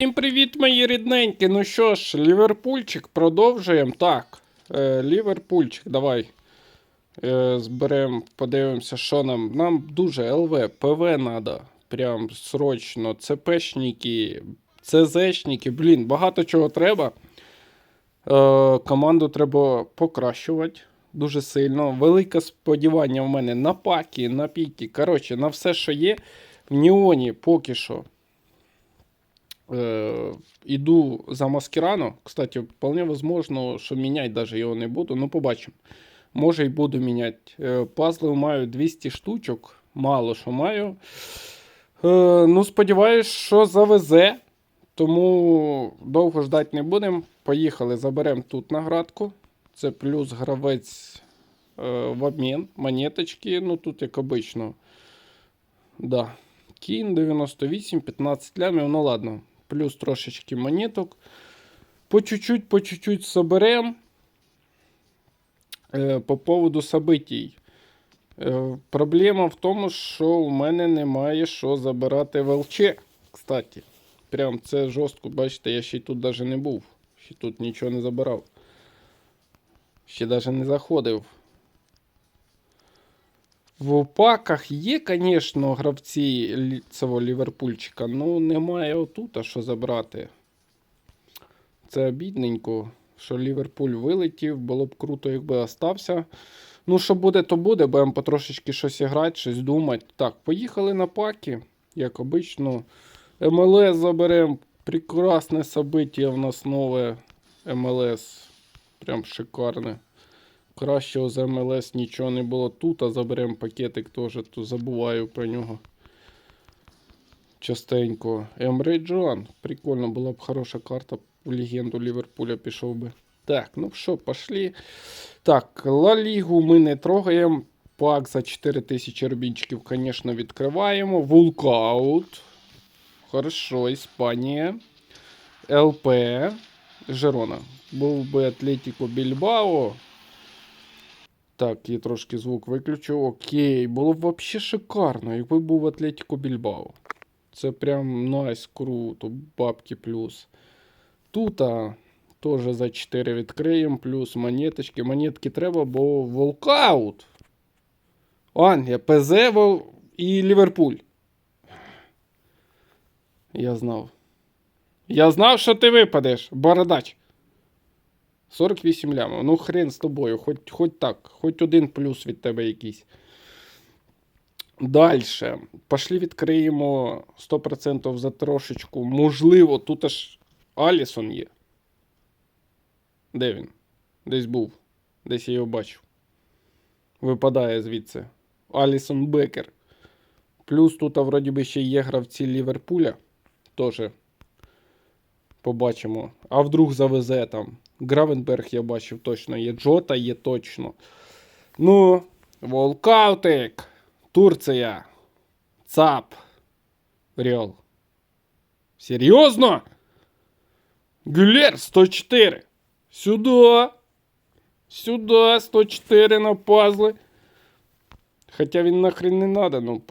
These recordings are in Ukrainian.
Всім привіт, мої рідненькі. Ну що ж, Ліверпульчик продовжуємо. Так, е, Ліверпульчик, давай. Е, зберемо, подивимося, що нам. Нам дуже ЛВ, ПВ треба. Прям срочно. ЦПшники, ЦЗшники, блін, багато чого треба. Е, команду треба покращувати дуже сильно. Велике сподівання в мене на паки, на піки. Коротше, на все, що є. В Неоні поки що. Э, иду за Маскирану. Кстати, вполне возможно, що міняти даже його не буду. Ну, побачимо. Може і буду міняти. Пазли маю 200 штучок. Мало що маю. Ну, сподіваюсь, що завезе. Тому довго ждати не будемо. Поїхали, заберемо тут наградку. Це плюс гравець е, в обмін. Монеточки. Ну, тут як обично. Да. Кін 98, 15 лямів. Ну ладно, плюс трошечки монеток. По чуть-чуть, по чуть-чуть соберем. Е, по поводу событий. Е, проблема в тому, що у мене немає що забирати в ЛЧ. Кстати, прям це жорстко, бачите, я ще тут навіть не був. Ще тут нічого не забирав. Ще навіть не заходив. В паках є, звісно, гравці цього Ліверпульчика, ну немає отут, що забрати. Це обідненько, що Ліверпуль вилетів, було б круто, якби остався. Ну, що буде, то буде, будемо потрошечки щось грати, щось думати. Так, поїхали на паки, як обично. МЛС заберемо. Прекрасне событие в нас нове МЛС. Прям шикарне. Кращого з МЛС нічого не було тут, а заберемо пакетик теж, то забуваю про нього. Частенько. Емре Джоан. Прикольно, була б хороша карта. В легенду Ліверпуля пішов би. Так, ну що, пошли. Так, Ла Лігу ми не трогаємо. Пак за 4000 рубінчиків, звісно, відкриваємо. Вулкаут. Хорошо, Іспанія. ЛП. Жерона. Був би Атлетіко Більбао. Так, я трошки звук виключу. Окей, було б взагалі шикарно, якби був Атлетіко Більбао. Це прям найс, круто, бабки плюс. Тут теж за 4 відкриємо, плюс монеточки. Монетки треба, бо волкаут. Англія, ПЗ і Ліверпуль. Я знав. Я знав, що ти випадеш, бородач. 48 лямів. Ну, хрен з тобою, хоч, хоч так, хоч один плюс від тебе якийсь. Дальше. Пошли відкриємо 100% за трошечку. Можливо, тут аж Алісон є. Де він? Десь був. Десь я його бачив. Випадає звідси. Алісон Бекер. Плюс тут, вроді би, ще є гравці Ліверпуля. Тоже побачимо. А вдруг завезе там. Гравенберг я бачив точно є. Джота є точно. Ну, Волкаутик. Турція. ЦАП. Реал. Серйозно? Гюлер 104. Сюди. Сюди 104 на пазли. Хоча він нахрен не надо, ну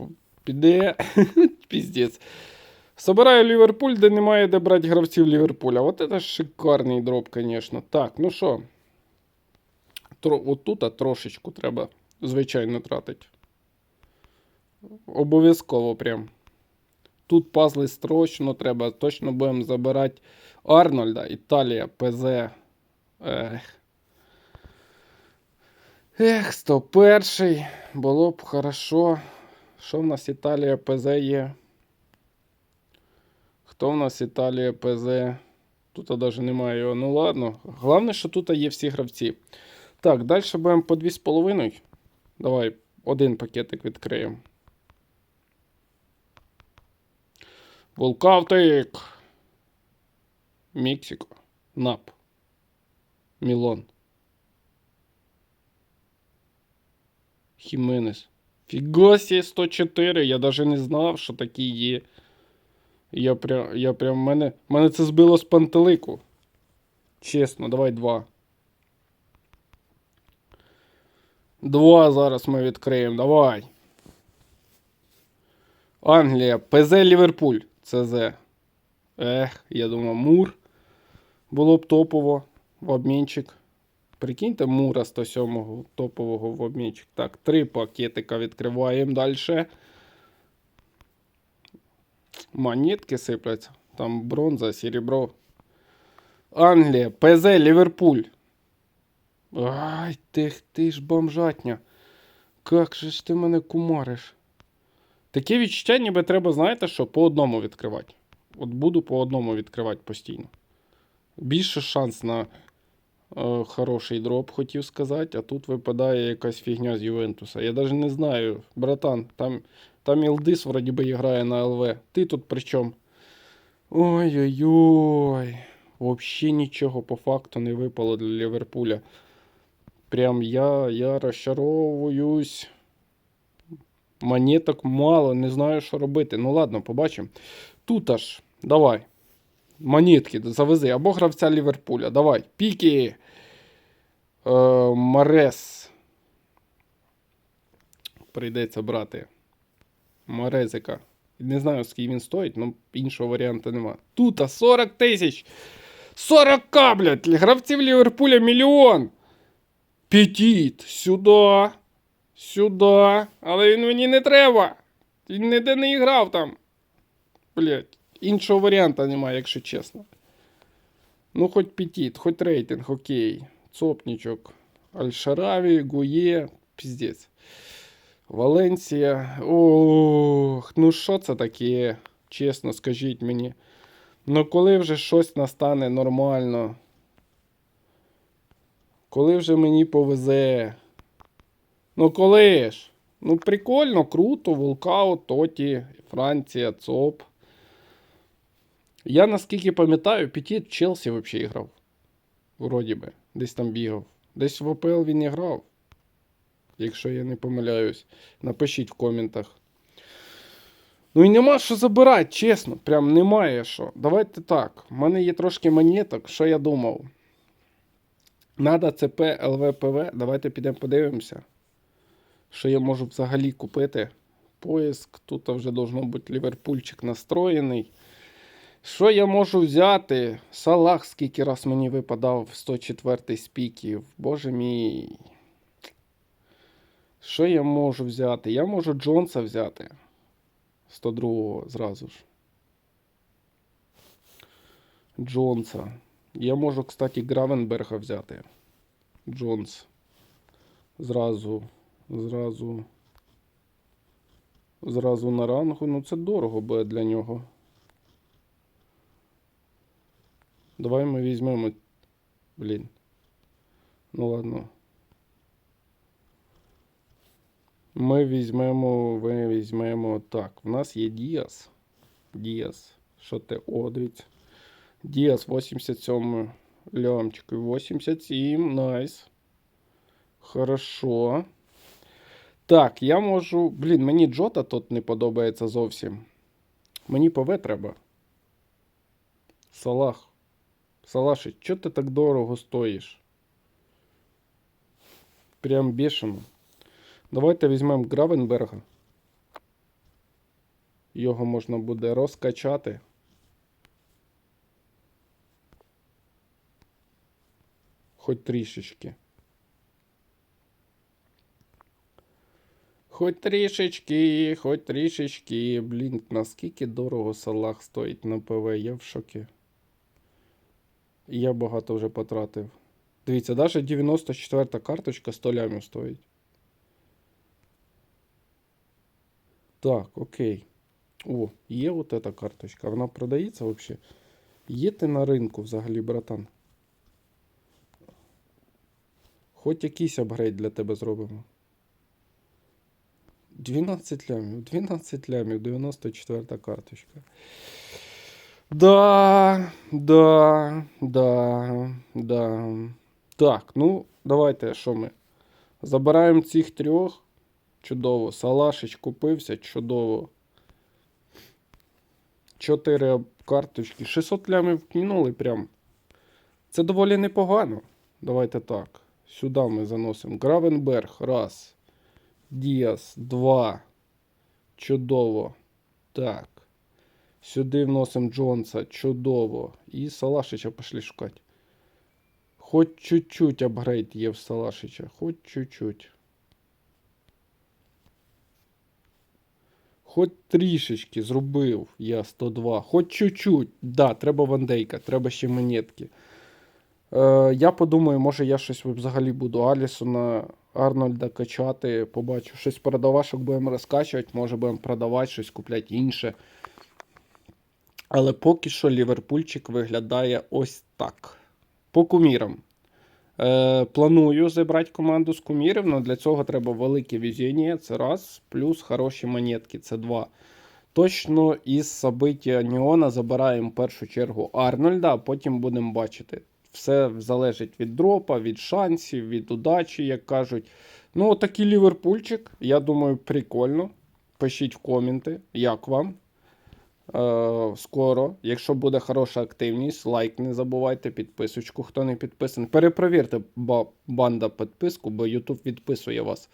піде. Піздець. Собираю Ліверпуль, де немає де брати гравців Ліверпуля. От це шикарний дроп, звісно. Так, ну що. Отут трошечку треба, звичайно, тратити. Обов'язково прям. Тут пазли строчно треба. Точно будемо забирати Арнольда, Італія, ПЗ. Ех. Ех, 101. Було б хорошо. Що в нас Італія ПЗ є? Хто в нас Італія ПЗ? Тут навіть немає його. Ну ладно. Головне, що тут є всі гравці. Так, далі будемо по 2,5. Давай один пакетик відкриємо. Волкавтик. Мексико. НАП. Мілон. Хіменес. Фігасі 104. Я навіть не знав, що такі є. Я прям, я прям мене, мене це збило з пантелику. Чесно, давай два. Два зараз ми відкриємо. Давай. Англія. ПЗ Ліверпуль. ЦЗ. Ех, я думав, Мур. Було б топово в обмінчик. Прикиньте, Мура 107-го топового в обмінчик. Так, три пакетика відкриваємо далі. Монетки сипляться. Там бронза, серебро. Англія, ПЗ, Ліверпуль. Ай, ти, ти ж бомжатня. Как же ж ти мене кумариш? Таке відчуття, ніби треба, знаєте що, по одному відкривати. От буду по одному відкривати постійно. Більше шанс на е, хороший дроп, хотів сказати, а тут випадає якась фігня з Ювентуса. Я навіть не знаю, братан, там, там Ілдис вроді би грає на ЛВ. Ти тут при чому? Ой-ой-ой. Взагалі нічого по факту не випало для Ліверпуля. Прям я, я розчаровуюсь. Монеток мало, не знаю, що робити. Ну ладно, побачимо. Тут аж, давай. Монетки завези. Або гравця Ліверпуля. Давай. Піки. Е, Марес. Прийдеться брати. Марезика. Не знаю, скільки він стоїть, але іншого варіанту нема. Тут 40 тисяч. 40к, блядь. Гравців Ліверпуля мільйон. Петіт. Сюди. Сюди. Але він мені не треба. Він ніде не грав там. Блять. Іншого варіанта немає, якщо чесно. Ну, хоч петіт, хоч рейтинг, окей. Цопнічок. Аль-Шараві, Гує, піздець. Валенсія. Ох, ну що це таке? Чесно, скажіть мені. Ну коли вже щось настане нормально? Коли вже мені повезе? Ну коли ж? Ну прикольно, круто, Вулкаут, Тоті, Франція, ЦОП. Я наскільки пам'ятаю, Петіт в Челсі взагалі грав. Вроді би. Десь там бігав. Десь в ОПЛ він і грав. Якщо я не помиляюсь. Напишіть в коментах. Ну і нема що забирати, чесно. Прям немає що. Давайте так. У мене є трошки монеток. Що я думав? Надо ЦП ЛВПВ. Давайте підемо подивимося. Що я можу взагалі купити. Поиск. Тут вже должно бути ліверпульчик настроєний. Що я можу взяти? Салах, скільки раз мені випадав 104 й спіків. Боже мій. Що я можу взяти? Я можу Джонса взяти. 102-го зразу ж. Джонса. Я можу, кстати, Гравенберга взяти. Джонс. Зразу. Зразу. Зразу на рангу. Ну, це дорого буде для нього. Давай ми візьмемо. Блін. Ну ладно. Ми візьмемо, ми візьмемо. Так, в нас є Діас. Діас. Що ти? О, дивіться. Діас 87 лямчик. 87. Найс. Хорошо. Так, я можу. Блін, мені Джота тут не подобається зовсім. Мені ПВ треба. Салах. Салаши, чого ти так дорого стоїш? Прям бешено. Давайте візьмемо Гравенберга. Його можна буде розкачати. Хоч трішечки. Хоч трішечки, хоч трішечки. Блін, наскільки дорого салах стоїть на ПВ, я в шокі. Я багато вже потратив. Дивіться, навіть 94 карточка 100 лямів стоїть. Так, окей. О, є от эта карточка. Вона продається взагалі? Є ти на ринку взагалі, братан? Хоч якийсь апгрейд для тебе зробимо. 12 лямів, 12 лямів, 94 карточка. Да, да, да, да. Так, ну, давайте що ми? Забираємо цих трьох. Чудово. Салашич купився, чудово. Чотири карточки. 600 лямів кинули прям. Це доволі непогано. Давайте так. Сюди ми заносимо. Гравенберг. Раз. Діас. Два. Чудово. Так. Сюди вносимо Джонса. Чудово. І Салашича пішли шукати. Хоч чуть-чуть апгрейд є в Салашича. Хоч чуть-чуть. Хоч трішечки зробив я 102. Хоч чуть-чуть. Да, треба вандейка, треба ще монетки. Е, я подумаю, може я щось взагалі буду Алісона, Арнольда качати, побачу. Щось продавашок будемо розкачувати, може будемо продавати, щось купляти інше. Але поки що Ліверпульчик виглядає ось так. По кумірам. Е, планую зібрати команду з кумірів, але для цього треба велике везіння, це раз, плюс хороші монетки, це два. Точно із собиття Неона забираємо в першу чергу Арнольда, а потім будемо бачити. Все залежить від дропа, від шансів, від удачі, як кажуть. Ну, отакий ліверпульчик. Я думаю, прикольно. Пишіть в коменти, як вам. Е, скоро, якщо буде хороша активність, лайк не забувайте, підписочку, хто не підписаний. Перепровірте ба- банда підписку, бо YouTube відписує вас.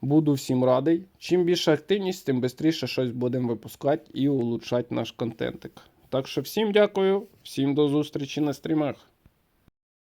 Буду всім радий. Чим більше активність, тим швидше щось будемо випускати і улучшати наш контентик. Так що всім дякую, всім до зустрічі на стрімах.